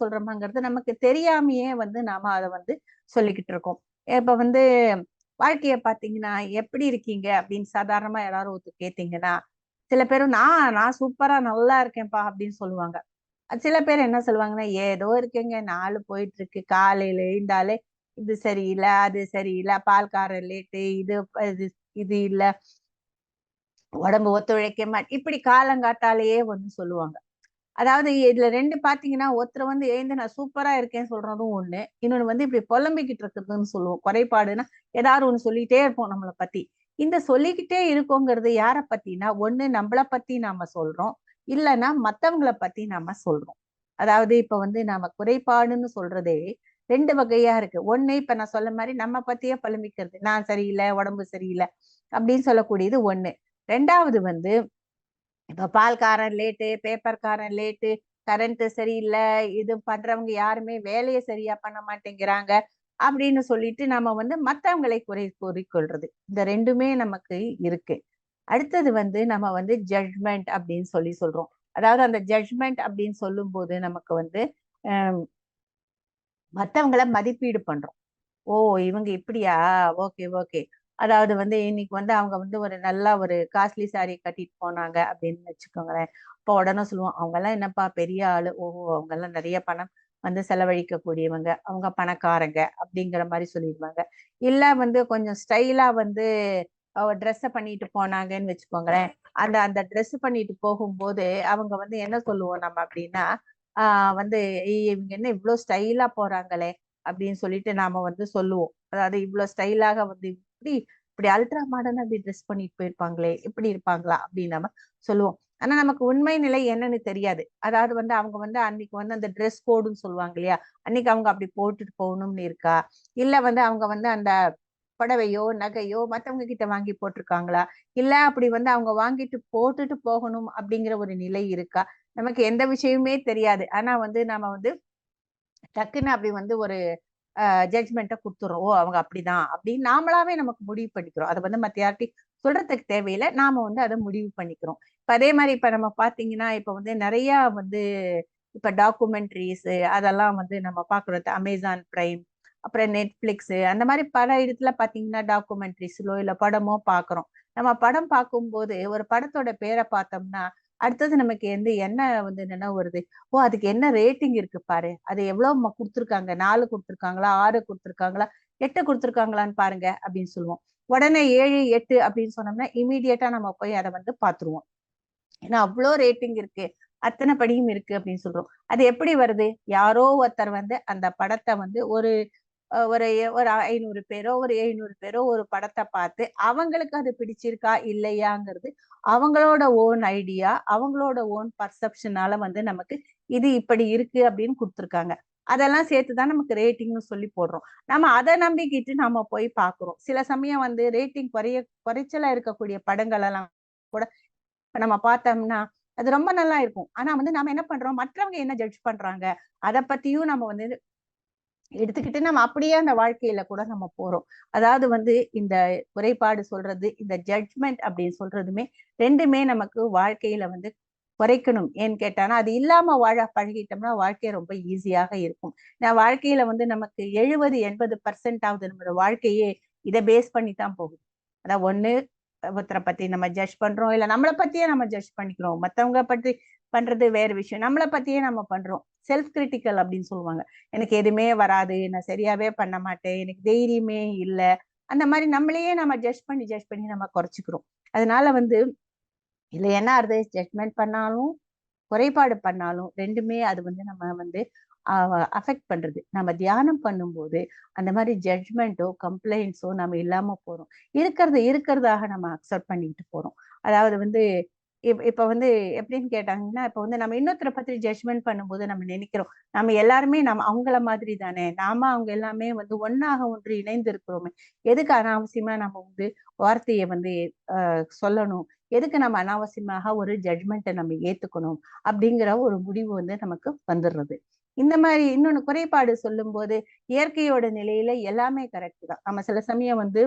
சொல்றோமாங்கிறது நமக்கு தெரியாமையே வந்து நாம அதை வந்து சொல்லிக்கிட்டு இருக்கோம். இப்ப வந்து வாழ்க்கைய பாத்தீங்கன்னா எப்படி இருக்கீங்க? அப்படின்னு சாதாரணமா யாராவது ஒருத்தர் கேட்டீங்கன்னா சில பேரும் நான் நான் சூப்பரா நல்லா இருக்கேன்ப்பா அப்படின்னு சொல்லுவாங்க. சில பேர் என்ன சொல்லுவாங்கன்னா ஏதோ இருக்கேங்க நாலு போயிட்டு இருக்கு காலையில எழுந்தாலே இது சரியில்லை அது சரியில்லை பால்காரர் லேட்டு இது இது இது இல்ல. உடம்பு ஒத்துழைக்க மாட்டேன் இப்படி காலங்காத்தாலேயே வந்து சொல்லுவாங்க. அதாவது இதுல ரெண்டு பாத்தீங்கன்னா ஒருத்தர் வந்து எழுந்து நான் சூப்பரா இருக்கேன்னு சொல்றதும் ஒண்ணு. இன்னொன்னு வந்து இப்படி புலம்பிக்கிட்டு இருக்குதுன்னு சொல்லுவோம். குறைபாடுன்னா ஏதாவது ஒண்ணு சொல்லிட்டே இருப்போம் நம்மளை பத்தி. இந்த சொல்லிக்கிட்டே இருக்கோங்கிறது யார பத்தினா ஒண்ணு நம்மள பத்தி நாம சொல்றோம். இல்லைன்னா மத்தவங்களை பத்தி நாம சொல்றோம். அதாவது இப்ப வந்து நாம குறைபாடுன்னு சொல்றதே ரெண்டு வகையா இருக்கு. ஒண்ணு இப்ப நான் சொல்ல மாதிரி நம்ம பத்தியே புலம்பிக்கிறது. நான் சரியில்லை உடம்பு சரியில்லை அப்படின்னு சொல்லக்கூடியது ஒண்ணு. ரெண்டாவது வந்து இப்போ பால்காரன் லேட்டு பேப்பர்காரன் லேட்டு கரண்ட் சரியில்லை இது பண்றவங்க யாருமே வேலையை சரியா பண்ண மாட்டேங்கிறாங்க அப்படின்னு சொல்லிட்டு நம்ம வந்து மத்தவங்களை குறை கூறிக்கொள்றது. இந்த ரெண்டுமே நமக்கு இருக்கு. அடுத்தது வந்து நம்ம வந்து ஜட்மெண்ட் அப்படின்னு சொல்லி சொல்றோம். அதாவது அந்த ஜட்மெண்ட் அப்படின்னு சொல்லும் போது நமக்கு வந்து மற்றவங்களை மதிப்பீடு பண்றோம். ஓ இவங்க இப்படியா? Okay okay. அதாவது வந்து இன்னைக்கு வந்து அவங்க வந்து ஒரு நல்ல ஒரு காஸ்ட்லி சாரி கட்டிட்டு போனாங்க அப்படின்னு வச்சுக்கோங்களேன். இப்போ உடனே சொல்லுவோம் அவங்க எல்லாம் என்னப்பா பெரிய ஆளு? ஓ அவங்க எல்லாம் நிறைய பணம் வந்து செலவழிக்க கூடியவங்க அவங்க பணக்காரங்க அப்படிங்கிற மாதிரி சொல்லிடுவாங்க. இல்ல வந்து கொஞ்சம் ஸ்டைலா வந்து ட்ரெஸ்ஸை பண்ணிட்டு போனாங்கன்னு வச்சுக்கோங்களேன். அந்த அந்த ட்ரெஸ் பண்ணிட்டு போகும்போது அவங்க வந்து என்ன சொல்லுவோம் நம்ம அப்படின்னா ஆஹ் வந்து இவங்க என்ன இவ்வளவு ஸ்டைலா போறாங்களே அப்படின்னு சொல்லிட்டு நாம வந்து சொல்லுவோம். அதாவது இவ்வளவு ஸ்டைலாக வந்து இப்படி இப்படி அல்ட்ரா மாடர்ன் அப்படி ட்ரெஸ் பண்ணிட்டு போயிருப்பாங்களே இப்படி இருப்பாங்களா அப்படின்னு நம்ம சொல்லுவோம். ஆனா நமக்கு உண்மை நிலை என்னன்னு தெரியாது. அதாவது வந்து அவங்க வந்து அன்னைக்கு வந்து அந்த ட்ரெஸ் கோடுன்னு சொல்லுவாங்க இல்லையா? அன்னைக்கு அவங்க அப்படி போட்டுட்டு போகணும்னு இருக்கா? இல்ல வந்து அவங்க வந்து அந்த புடவையோ நகையோ மத்தவங்க கிட்ட வாங்கி போட்டிருக்காங்களா? இல்ல அப்படி வந்து அவங்க வாங்கிட்டு போட்டுட்டு போகணும் அப்படிங்கிற ஒரு நிலை இருக்கா? நமக்கு எந்த விஷயமே தெரியாது. ஆனா வந்து நாம வந்து டக்குன்னு அப்படி வந்து ஒரு ஜட்ஜ்மெண்ட்டை கொடுத்துறோம். ஓ அவங்க அப்படிதான் அப்படின்னு நாமளாவே நமக்கு முடிவு பண்ணிக்கிறோம். அதை வந்து மற்ற யார்ட்டி சொல்றதுக்கு தேவையில்லை. நாம வந்து அதை முடிவு பண்ணிக்கிறோம். இப்போ அதே மாதிரி இப்போ நம்ம பார்த்தீங்கன்னா இப்போ வந்து நிறைய வந்து இப்போ டாக்குமெண்ட்ரிஸ் அதெல்லாம் வந்து நம்ம பார்க்குறது அமேசான் பிரைம் அப்புறம் நெட்ஃப்ளிக்ஸு அந்த மாதிரி பல இடத்துல பார்த்தீங்கன்னா டாக்குமெண்ட்ரிஸ்லோ இல்லை படமோ பார்க்குறோம். நம்ம படம் பார்க்கும்போது ஒரு படத்தோட பேரை பார்த்தோம்னா அடுத்தது நமக்கு எந்த என்ன வந்து நினைவு வருது? ஓ அதுக்கு என்ன ரேட்டிங் இருக்கு பாரு. அது எவ்வளவு கொடுத்துருக்காங்க? நாலு கொடுத்துருக்காங்களா? ஆறு கொடுத்துருக்காங்களா? எட்டு கொடுத்துருக்காங்களான்னு பாருங்க அப்படின்னு சொல்லுவோம். உடனே ஏழு எட்டு அப்படின்னு சொன்னோம்னா இமீடியட்டா நம்ம போய் அதை வந்து பாத்துருவோம் ஏன்னா அவ்வளோ ரேட்டிங் இருக்கு. அத்தனை படியும் இருக்கு அப்படின்னு சொல்றோம். அது எப்படி வருது? யாரோ ஒருத்தர் வந்து அந்த படத்தை வந்து ஒரு ஒரு ஒரு ஐநூறு பேரோ ஒரு எழுநூறு பேரோ ஒரு படத்தை பார்த்து அவங்களுக்கு அது பிடிச்சிருக்கா? இல்லையாங்கிறது அவங்களோட ஓன் ஐடியா அவங்களோட ஓன் பர்செப்ஷனால வந்து நமக்கு இது இப்படி இருக்கு அப்படின்னு கொடுத்துருக்காங்க. அதெல்லாம் சேர்த்துதான் நமக்கு ரேட்டிங்னு சொல்லி போடுறோம். நம்ம அதை நம்பிக்கிட்டு நம்ம போய் பாக்குறோம். சில சமயம் வந்து ரேட்டிங் குறைய குறைச்சலா இருக்கக்கூடிய படங்கள் எல்லாம் கூட நம்ம பார்த்தோம்னா அது ரொம்ப நல்லா இருக்கும். ஆனா வந்து நம்ம என்ன பண்றோம்? மற்றவங்க என்ன ஜட்ஜ் பண்றாங்க? அதை பத்தியும் நம்ம வந்து எடுத்துக்கிட்டு நம்ம அப்படியே அந்த வாழ்க்கையில கூட நம்ம போறோம். அதாவது வந்து இந்த குறைபாடு சொல்றது இந்த ஜட்ஜ்மெண்ட் அப்படின்னு சொல்றதுமே ரெண்டுமே நமக்கு வாழ்க்கையில வந்து குறைக்கணும். ஏன்னு கேட்டானா அது இல்லாம வாழ பழகிட்டோம்னா வாழ்க்கை ரொம்ப ஈஸியாக இருக்கும். நான் வாழ்க்கையில வந்து நமக்கு எழுபது எண்பது பர்சன்ட் ஆகுது நம்மளோட வாழ்க்கையே இதை பேஸ் பண்ணி தான் போகுது. அதான் ஒண்ணு ஒருத்தரை பத்தி நம்ம ஜட்ஜ் பண்றோம். இல்ல நம்மளை பத்தியே நம்ம ஜட்ஜ் பண்ணிக்கிறோம். மத்தவங்க பத்தி பண்றது வேற விஷயம். நம்மளை பத்தியே நம்ம பண்றோம். செல்ஃப் கிரிட்டிக்கல் அப்படின்னு சொல்லுவாங்க. எனக்கு எதுவுமே வராது. நான் சரியாவே பண்ண மாட்டேன். எனக்கு தைரியமே இல்லை. அந்த மாதிரி நம்மளையே நம்ம ஜட்ஜ் பண்ணி ஜட்ஜ் பண்ணி நம்ம குறைச்சிக்கிறோம். அதனால வந்து இதுல என்ன ஆறுது? ஜட்மெண்ட் பண்ணாலும் குறைபாடு பண்ணாலும் ரெண்டுமே அது வந்து நம்ம வந்து அஃபெக்ட் பண்றது. நம்ம தியானம் பண்ணும்போது அந்த மாதிரி ஜட்மெண்ட்டோ கம்ப்ளைண்ட்ஸோ நம்ம இல்லாம போறோம். இருக்கிறத இருக்கிறதாக நம்ம அக்செப்ட் பண்ணிட்டு போறோம். அதாவது வந்து இப்ப வந்து எப்படின்னு கேட்டாங்கன்னா இப்ப வந்து நம்ம இன்னொருத்தரை பத்தி ஜட்மெண்ட் பண்ணும்போது நம்ம நினைக்கிறோம். நம்ம எல்லாருமே நம்ம அவங்கள மாதிரி தானே. நாம அவங்க எல்லாமே வந்து ஒன்னாக ஒன்று இணைந்து இருக்கிறோமே எதுக்கு அனாவசியமா நம்ம வந்து வார்த்தையை வந்து சொல்லணும்? எதுக்கு நம்ம அனாவசியமாக ஒரு ஜட்மெண்ட்டை நம்ம ஏத்துக்கணும்? அப்படிங்கிற ஒரு முடிவு வந்து நமக்கு வந்துடுறது. இந்த மாதிரி இன்னொன்னு குறைபாடு சொல்லும் போது இயற்கையோட நிலையில எல்லாமே கரெக்ட் தான். நம்ம சில சமயம் வந்து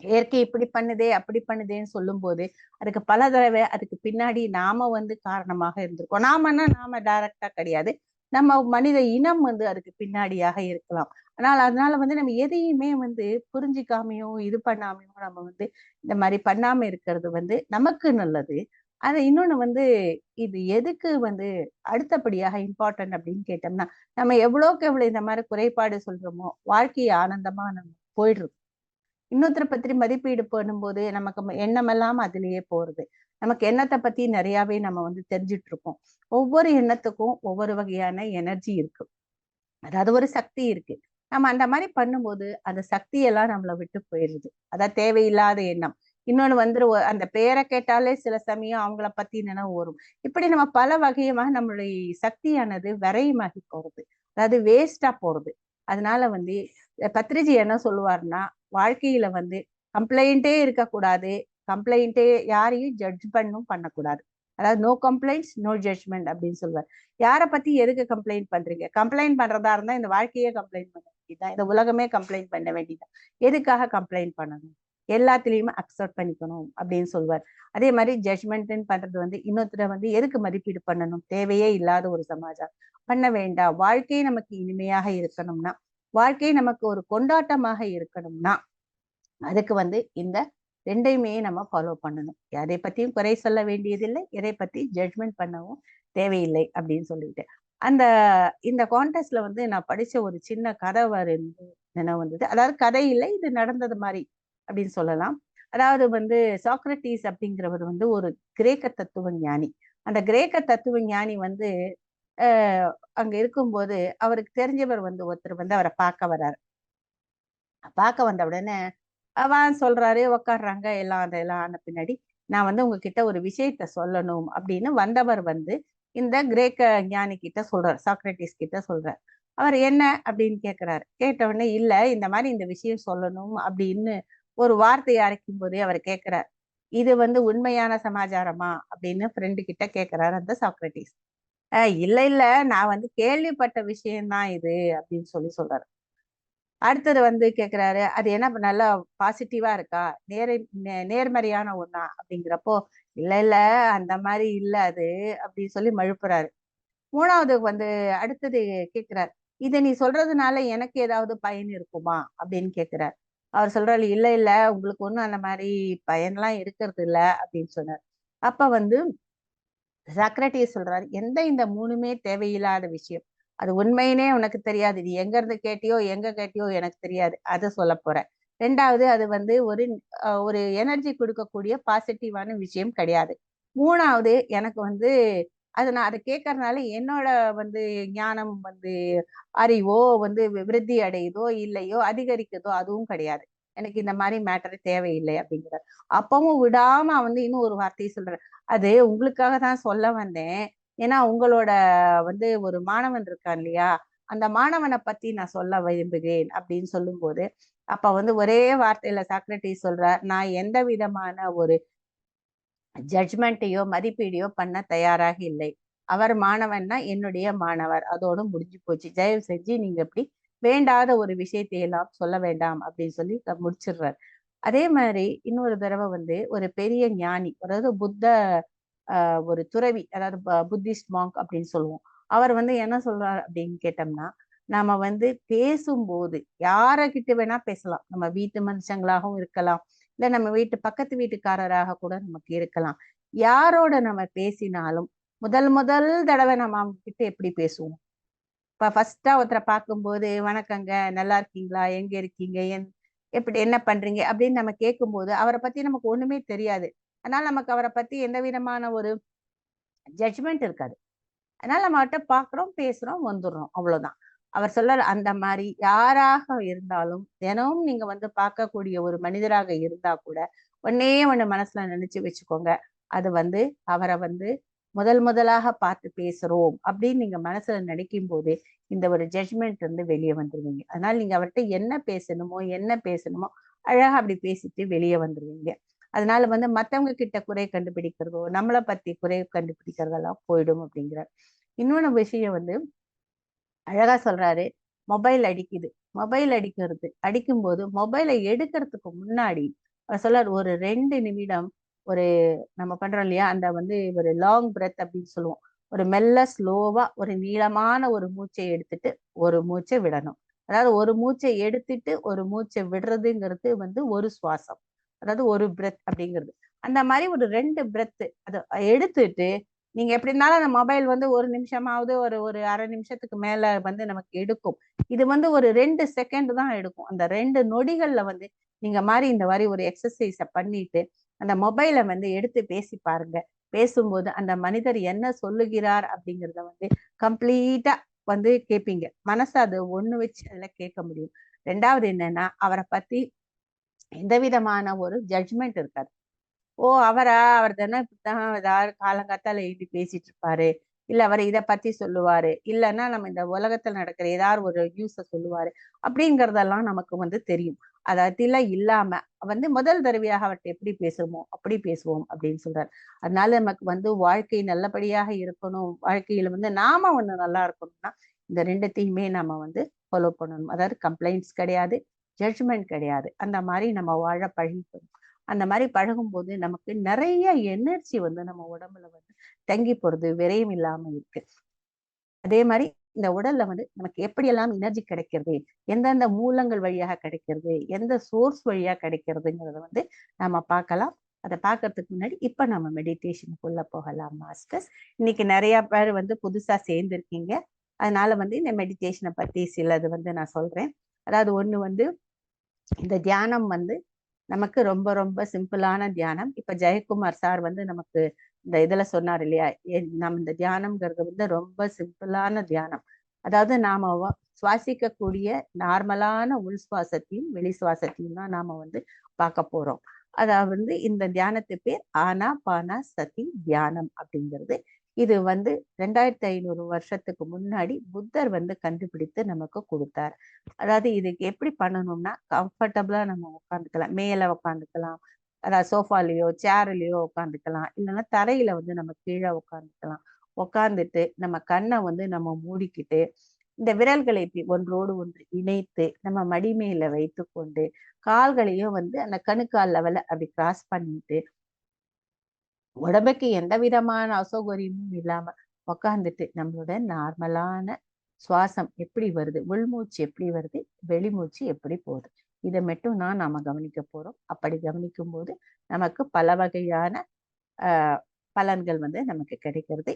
இயற்கை இப்படி பண்ணுதே அப்படி பண்ணுதேன்னு சொல்லும் போது அதுக்கு பல தடவை அதுக்கு பின்னாடி நாம வந்து காரணமாக இருந்திருக்கோம். நாமன்னா நாம டைரக்டா கிடையாது. நம்ம மனித இனம் வந்து அதுக்கு பின்னாடியாக இருக்கலாம். ஆனால் அதனால வந்து நம்ம எதையுமே வந்து புரிஞ்சுக்காமையும் இது பண்ணாமையும் நம்ம வந்து இந்த மாதிரி பண்ணாம இருக்கிறது வந்து நமக்கு நல்லது. அது இன்னொன்னு வந்து இது எதுக்கு வந்து அடுத்தபடியாக இம்பார்ட்டன்ட் அப்படின்னு கேட்டோம்னா நம்ம எவ்வளோக்கு எவ்வளவு இந்த மாதிரி குறைபாடு சொல்றோமோ வாழ்க்கையை ஆனந்தமா நம்ம போயிடுறோம். இன்னொருத்தரை பத்தி மதிப்பீடு பண்ணும்போது நமக்கு எண்ணமெல்லாம் அதுலயே போறது. நமக்கு எண்ணத்தை பத்தி நிறையாவே நம்ம வந்து தெரிஞ்சிட்டு இருக்கோம் ஒவ்வொரு எண்ணத்துக்கும் ஒவ்வொரு வகையான எனர்ஜி இருக்கு. அதாவது ஒரு சக்தி இருக்கு. நம்ம அந்த மாதிரி பண்ணும்போது அந்த சக்தியெல்லாம் நம்மளை விட்டு போயிடுது. அதான் தேவையில்லாத எண்ணம். இன்னொன்னு வந்து அந்த பேரை கேட்டாலே சில சமயம் அவங்கள பத்தி நினைவு வரும் இப்படி நம்ம பல வகையமாக நம்மளுடைய சக்தியானது விரையமாகி போகுது. அதாவது வேஸ்டா போறது அதனால வந்து பத்ரிஜி என்ன சொல்லுவாருன்னா வாழ்க்கையில வந்து கம்ப்ளைண்டே இருக்கக்கூடாது. கம்ப்ளைண்டே யாரையும் ஜட்ஜ் பண்ணும் பண்ணக்கூடாது. அதாவது நோ கம்ப்ளைண்ட்ஸ் நோ ஜட்ஜ்மெண்ட் அப்படின்னு சொல்லுவார் யாரை பத்தி எதுக்கு கம்ப்ளைண்ட் பண்றீங்க? கம்ப்ளைண்ட் பண்றதா இருந்தா இந்த வாழ்க்கையே கம்ப்ளைண்ட் பண்ண வேண்டியதுதான். இந்த உலகமே கம்ப்ளைண்ட் பண்ண வேண்டியதுதான். எதுக்காக கம்ப்ளைண்ட் பண்ணணும்? எல்லாத்துலேயுமே அக்செப்ட் பண்ணிக்கணும் அப்படின்னு சொல்லுவார் அதே மாதிரி ஜட்மெண்ட்னு பண்றது வந்து இன்னொருத்தர வந்து எதுக்கு மதிப்பீடு பண்ணணும்? தேவையே இல்லாத ஒரு சமாஜம். பண்ண வேண்டாம். வாழ்க்கையை நமக்கு இனிமையாக இருக்கணும்னா வாழ்க்கை நமக்கு ஒரு கொண்டாட்டமாக இருக்கணும்னா அதுக்கு வந்து இந்த ரெண்டையுமே நம்ம ஃபாலோ பண்ணணும். எதை பத்தியும் குறை சொல்ல வேண்டியதில்லை. எதை பத்தி ஜட்மெண்ட் பண்ணவும் தேவையில்லை அப்படின்னு சொல்லிட்டு. அந்த இந்த கான்டெஸ்ட்ல வந்து நான் படிச்ச ஒரு சின்ன கதை வரு நினைவு வந்தது. அதாவது கதை இல்லை இது நடந்தது மாதிரி அப்படின்னு சொல்லலாம். அதாவது வந்து சாக்ரட்டிஸ் அப்படிங்கிறவர் வந்து ஒரு கிரேக்க தத்துவ ஞானி. அந்த கிரேக்க தத்துவ ஞானி வந்து அங்க இருக்கும்போது அவருக்கு தெரிஞ்சவர் வந்து ஒருத்தர் வந்து அவரை பார்க்க வர்றாரு. பார்க்க வந்த உடனே அவன் சொல்றாரு உக்காடுறாங்க எல்லாம் அதெல்லாம் ஆன பின்னாடி. நான் வந்து உங்ககிட்ட ஒரு விஷயத்த சொல்லணும் அப்படின்னு வந்தவர் வந்து இந்த கிரேக்க ஞானி கிட்ட சொல்றார் சாக்ரட்டிஸ் கிட்ட சொல்றாரு. அவர் என்ன அப்படின்னு கேட்கிறாரு கேட்ட உடனே இல்ல இந்த மாதிரி இந்த விஷயம் சொல்லணும் அப்படின்னு ஒரு வார்த்தையை அரைக்கும் போதே அவர் கேட்கிறார் இது வந்து உண்மையான சமாச்சாரமா? அப்படின்னு ஃப்ரெண்டு கிட்ட கேட்கிறார் அந்த சாக்ரட்டிஸ் ஆஹ் இல்ல இல்ல நான் வந்து கேள்விப்பட்ட விஷயம்தான் இது அப்படின்னு சொல்லி சொல்றாரு. அடுத்தது வந்து கேட்குறாரு அது என்ன நல்லா பாசிட்டிவா இருக்கா? நேர நேர்மறையான ஒண்ணா? அப்படிங்கிறப்போ இல்ல இல்ல அந்த மாதிரி இல்ல அது அப்படின்னு சொல்லி மழுப்புறாரு. மூணாவது வந்து அடுத்தது கேட்குறாரு இதை நீ சொல்றதுனால எனக்கு ஏதாவது பயன் இருக்குமா? அப்படின்னு கேட்குறாரு அவர் சொல்றாரு இல்ல இல்ல உங்களுக்கு ஒண்ணும் அந்த மாதிரி பயன்லாம் இருக்கிறது இல்ல அப்படின்னு சொன்னார். அப்ப வந்து சக்ரட்டிஸ் சொல்றாரு எந்த இந்த மூணுமே தேவையில்லாத விஷயம். அது உண்மையினே உனக்கு தெரியாது. இது எங்க இருந்து கேட்டியோ எங்க கேட்டியோ எனக்கு தெரியாது. அதை சொல்ல போறேன். ரெண்டாவது அது வந்து ஒரு ஒரு எனர்ஜி கொடுக்கக்கூடிய பாசிட்டிவான விஷயம் கிடையாது. மூணாவது எனக்கு வந்து அது நான் அதை கேட்கறதுனால என்னோட வந்து ஞானம் வந்து அறிவோ வந்து விருத்தி அடையுதோ இல்லையோ அதிகரிக்குதோ அதுவும் கிடையாது. எனக்கு இந்த மாதிரி மேட்டர் தேவையில்லை அப்படிங்கிறார். அப்பவும் விடாம வந்து இன்னும் ஒரு வார்த்தையை சொல்றேன். அது உங்களுக்காக தான் சொல்ல வந்தேன். ஏன்னா உங்களோட வந்து ஒரு மாணவன் இருக்கான் இல்லையா? அந்த மாணவனை பத்தி நான் சொல்ல விரும்புகிறேன் அப்படின்னு சொல்லும்போது அப்ப வந்து ஒரே வார்த்தையில சாக்ரட்டிஸ் சொல்ற நான் எந்த விதமான ஒரு ஜட்ஜ்மெண்ட்டையோ மதிப்பீடையோ பண்ண தயாராக இல்லை. அவர் மாணவன்னா என்னுடைய மாணவர். அதோடு முடிஞ்சு போச்சு. தயவு செஞ்சு நீங்க இப்படி வேண்டாத ஒரு விஷயத்தை எல்லாம் சொல்ல வேண்டாம் அப்படின்னு சொல்லி முடிச்சிடுறார். அதே மாதிரி இன்னொரு தடவை வந்து ஒரு பெரிய ஞானி அதாவது புத்த ஒரு துறவி அதாவது புத்திஸ்ட் மாங்க் அப்படின்னு சொல்லுவோம். அவர் வந்து என்ன சொல்றார் அப்படின்னு கேட்டோம்னா நாம வந்து பேசும்போது யாரை கிட்ட வேணா பேசலாம். நம்ம வீட்டு மனுஷங்களாகவும் இருக்கலாம். இல்ல நம்ம வீட்டு பக்கத்து வீட்டுக்காரராக கூட நமக்கு இருக்கலாம். யாரோட நம்ம பேசினாலும் முதல் முதல் தடவை நம்ம அவங்க கிட்ட எப்படி பேசுவோம்? இப்ப ஃபர்ஸ்டா ஒருத்தரை பார்க்கும்போது வணக்கங்க நல்லா இருக்கீங்களா? எங்க இருக்கீங்க? என் எப்படி என்ன பண்றீங்க? அப்படின்னு நம்ம கேட்கும்போது அவரை பத்தி நமக்கு ஒண்ணுமே தெரியாது. அதனால நமக்கு அவரை பத்தி எந்த விதமான ஒரு ஜட்ஜ்மெண்ட் இருக்காது. அதனால நம்ம அவர்கிட்ட பாக்குறோம் பேசுறோம் வந்துடுறோம். அவ்வளவுதான். அவர் சொல்ல அந்த மாதிரி யாராக இருந்தாலும் தினமும் நீங்க வந்து பார்க்கக்கூடிய ஒரு மனிதராக இருந்தா கூட ஒன்னே ஒண்ணு மனசுல நினைச்சு வச்சுக்கோங்க. அது வந்து அவரை வந்து முதல் முதலாக பார்த்து பேசுறோம் அப்படின்னு நீங்க மனசுல நினைக்கும் போது இந்த ஒரு ஜட்மெண்ட் வந்து வெளியே வந்துருவீங்க. அதனால நீங்க அவர்கிட்ட என்ன பேசணுமோ என்ன பேசணுமோ அழகா அப்படி பேசிட்டு வெளியே வந்துருவீங்க. அதனால வந்து மத்தவங்க கிட்ட குறை கண்டுபிடிக்கிறதோ நம்மளை பத்தி குறை கண்டுபிடிக்கிறதெல்லாம் போயிடும் அப்படிங்கிறார். இன்னொன்னு விஷயம் வந்து அழகா சொல்றாரு. மொபைல் அடிக்குது. மொபைல் அடிக்கிறது அடிக்கும்போது மொபைலை எடுக்கிறதுக்கு முன்னாடி சொல்றாரு ஒரு ரெண்டு நிமிடம் ஒரு நம்ம பண்றோம் இல்லையா அந்த வந்து ஒரு லாங் பிரெத் அப்படின்னு சொல்லுவோம். ஒரு மெல்ல ஸ்லோவா ஒரு நீளமான ஒரு மூச்சை எடுத்துட்டு ஒரு மூச்சை விடணும். அதாவது ஒரு மூச்சை எடுத்துட்டு ஒரு மூச்சை விடுறதுங்கிறது வந்து ஒரு சுவாசம். அதாவது ஒரு பிரெத் அப்படிங்கிறது. அந்த மாதிரி ஒரு ரெண்டு பிரெத்து அதை எடுத்துட்டு நீங்க எப்படி இருந்தாலும் அந்த மொபைல் வந்து ஒரு நிமிஷமாவது ஒரு ஒரு அரை நிமிஷத்துக்கு மேல வந்து நமக்கு எடுக்கும். இது வந்து ஒரு ரெண்டு செகண்ட் தான் எடுக்கும். அந்த ரெண்டு நொடிகள்ல வந்து நீங்க மாதிரி இந்த மாதிரி ஒரு எக்ஸசைஸ பண்ணிட்டு அந்த மொபைலை வந்து எடுத்து பேசி பாருங்க. பேசும்போது அந்த மனிதர் என்ன சொல்லுகிறார் அப்படிங்கிறத வந்து கம்ப்ளீட்டா வந்து கேட்பீங்க மனசு அது ஒண்ணு வச்சு அதுல கேட்க முடியும். ரெண்டாவது என்னன்னா அவரை பத்தி எந்த விதமான ஒரு ஜட்ஜ்மெண்ட் இருக்காது. ஓ அவரா? அவர் தானே இப்படித்தான் ஏதாவது காலங்காத்தால எழுதி பேசிட்டு இருப்பாரு இல்ல அவர் இதை பத்தி சொல்லுவாரு. இல்லைன்னா நம்ம இந்த உலகத்துல நடக்கிற ஏதாவது ஒரு நியூஸ சொல்லுவாரு. அப்படிங்கறதெல்லாம் நமக்கு வந்து தெரியும். அதெல்லாம் இல்லாம வந்து முதல் தடவையாக அவர்கிட்ட எப்படி பேசுவோமோ அப்படி பேசுவோம் அப்படின்னு சொல்றாரு. அதனால நமக்கு வந்து வாழ்க்கை நல்லபடியாக இருக்கணும். வாழ்க்கையில வந்து நாம ஒண்ணு நல்லா இருக்கணும்னா இந்த ரெண்டுத்தையுமே நம்ம வந்து ஃபாலோ பண்ணணும். அதாவது கம்ப்ளைண்ட்ஸ் கிடையாது ஜட்ஜ்மெண்ட் கிடையாது. அந்த மாதிரி நம்ம வாழ பழகிக்கணும். அந்த மாதிரி பழகும்போது நமக்கு நிறைய எனர்ஜி வந்து நம்ம உடம்புல வந்து தங்கி போறது விரயம் இல்லாம இருக்கு. அதே மாதிரி இந்த உடல்ல வந்து நமக்கு எப்படியெல்லாம் எனர்ஜி கிடைக்கிறது எந்தெந்த மூலங்கள் வழியாக கிடைக்கிறது எந்த சோர்ஸ் வழியா கிடைக்கிறதுங்கிறத வந்து நம்ம பார்க்கலாம். அதை பார்க்கறதுக்கு முன்னாடி இப்ப நம்ம மெடிடேஷனுக்குள்ள போகலாம் மாஸ்டர்ஸ் இன்னைக்கு நிறைய பேர் வந்து புதுசா சேர்ந்துருக்கீங்க. அதனால வந்து இந்த மெடிடேஷனை பத்தி சிலது வந்து நான் சொல்றேன். அதாவது ஒண்ணு வந்து இந்த தியானம் வந்து நமக்கு ரொம்ப ரொம்ப சிம்பிளான தியானம். இப்ப ஜெயக்குமார் சார் வந்து நமக்கு இந்த இதுல சொன்னார் இல்லையா? நம்ம இந்த தியானம்ங்கிறது வந்து ரொம்ப சிம்பிளான தியானம். அதாவது நாம சுவாசிக்கக்கூடிய நார்மலான உள் சுவாசத்தையும் வெளி சுவாசத்தையும் தான் நாம வந்து பார்க்க போறோம். அதாவது இந்த தியானத்து பேர் ஆனா பானா சதி தியானம் அப்படிங்கிறது. இது வந்து ரெண்டாயிரத்தி ஐநூறு வருஷத்துக்கு முன்னாடி புத்தர் வந்து கண்டுபிடித்து நமக்கு கொடுத்தார். அதாவது இதுக்கு எப்படி பண்ணணும்னா கம்ஃபர்டபுளா நம்ம உட்காந்துக்கலாம் மேல உட்காந்துக்கலாம் அதாவது சோஃபாலேயோ சேர்லேயோ உட்காந்துக்கலாம் இல்லைன்னா தரையில வந்து நம்ம கீழே உட்காந்துக்கலாம் உட்காந்துட்டு நம்ம கண்ணை வந்து நம்ம மூடிக்கிட்டு இந்த விரல்களை ஒன்றோடு ஒன்று இணைத்து நம்ம மடிமையில வைத்து கொண்டு கால்களையும் வந்து அந்த கணுக்கால் லெவல அப்படி கிராஸ் பண்ணிட்டு உடம்புக்கு எந்த விதமான அசௌகரியமும் இல்லாம உக்காந்துட்டு நம்மளோட நார்மலான சுவாசம் எப்படி வருது உள்மூச்சு எப்படி வருது வெளிமூச்சு எப்படி போகுது. இதை மட்டும் தான் நாம கவனிக்க போறோம். அப்படி கவனிக்கும் போது நமக்கு பல வகையான பலன்கள் வந்து நமக்கு கிடைக்கிறது.